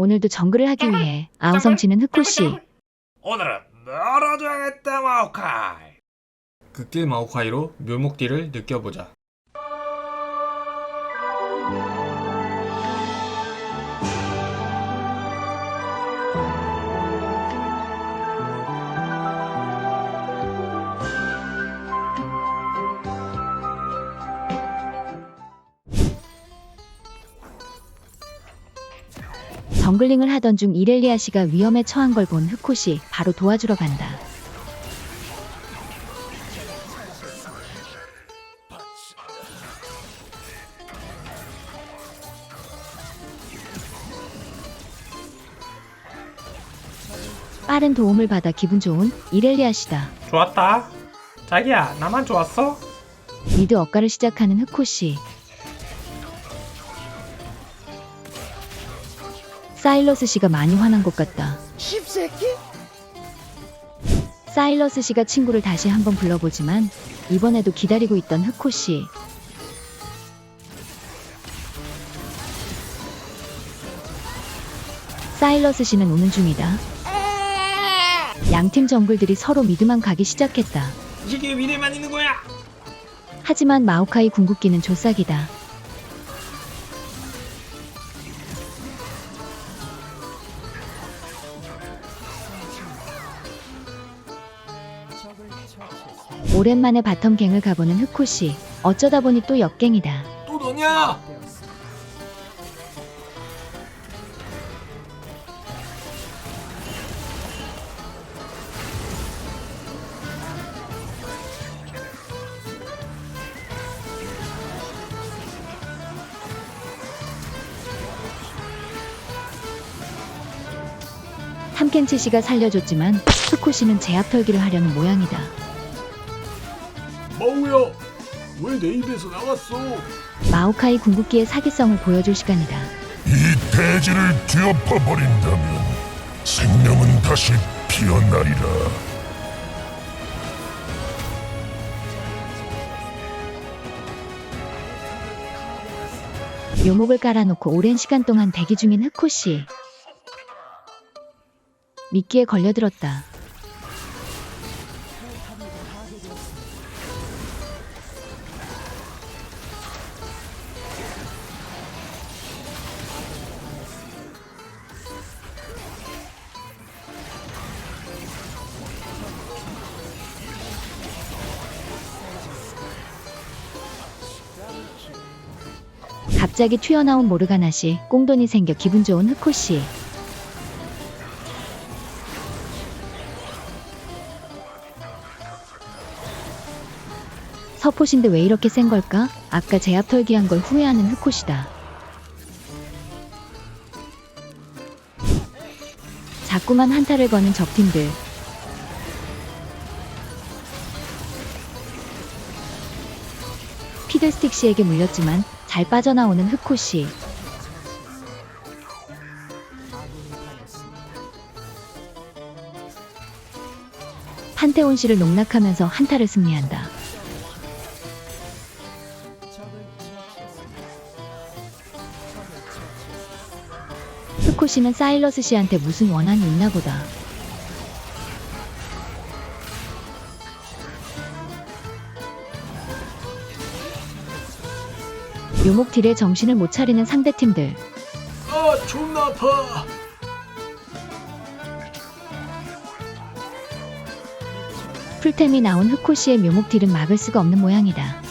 오늘도 정글을 하기 위해 아우성치는 흑호씨. 오늘은 놀아줘야겠다 마오카이 극딜 마오카이로 묘목딜을 느껴보자. 정글링을 하던 중 이렐리아 씨가 위험에 처한 걸 본 흑호씨 바로 도와주러 간다. 빠른 도움을 받아 기분 좋은 이렐리아 씨다. 좋았다 자기야 나만 좋았어? 미드 억가를 시작하는 흑호 씨. 사일러스 씨가 많이 화난 것 같다. 사일러스 씨가 친구를 다시 한번 불러보지만 이번에도 기다리고 있던 흑호 씨. 사일러스 씨는 오는 중이다. 양팀 정글들이 서로 미드만 가기 시작했다. 이게 미래만 있는 거야 하지만 마오카이 궁극기는 조싹이다. 오랜만에 바텀갱을 가보는 흑호씨. 어쩌다 보니 또 역갱이다. 또 너냐? 탐켄치 씨가 살려줬지만 흑호씨는 제압 털기를 하려는 모양이다. 왜 내 입에서 나갔어? 마오카이 궁극기의 사기성을 보여줄 시간이다. 이 대지를 뒤엎어버린다면 생명은 다시 피어나리라. 묘목을 깔아놓고 오랜 시간 동안 대기 중인 흑호 씨. 미끼에 걸려들었다. 갑자기 튀어나온 모르가나시 꽁돈이 생겨 기분 좋은 흑호 씨. 서포신데 왜 이렇게 센 걸까? 아까 제압 털기한 걸 후회하는 흑호시다. 자꾸만 한타를 거는 적팀들. 피들스틱 씨에게 물렸지만 잘 빠져나오는 흑호 씨. 판테온 씨를 농락하면서 한타를 승리한다. 흑호 씨는 사일러스 씨한테 무슨 원한이 있나 보다. 묘목 딜에 정신을 못 차리는 상대팀들. 아, 존나 아파. 풀템이 나온 흑호 씨의 묘목 딜은 막을 수가 없는 모양이다.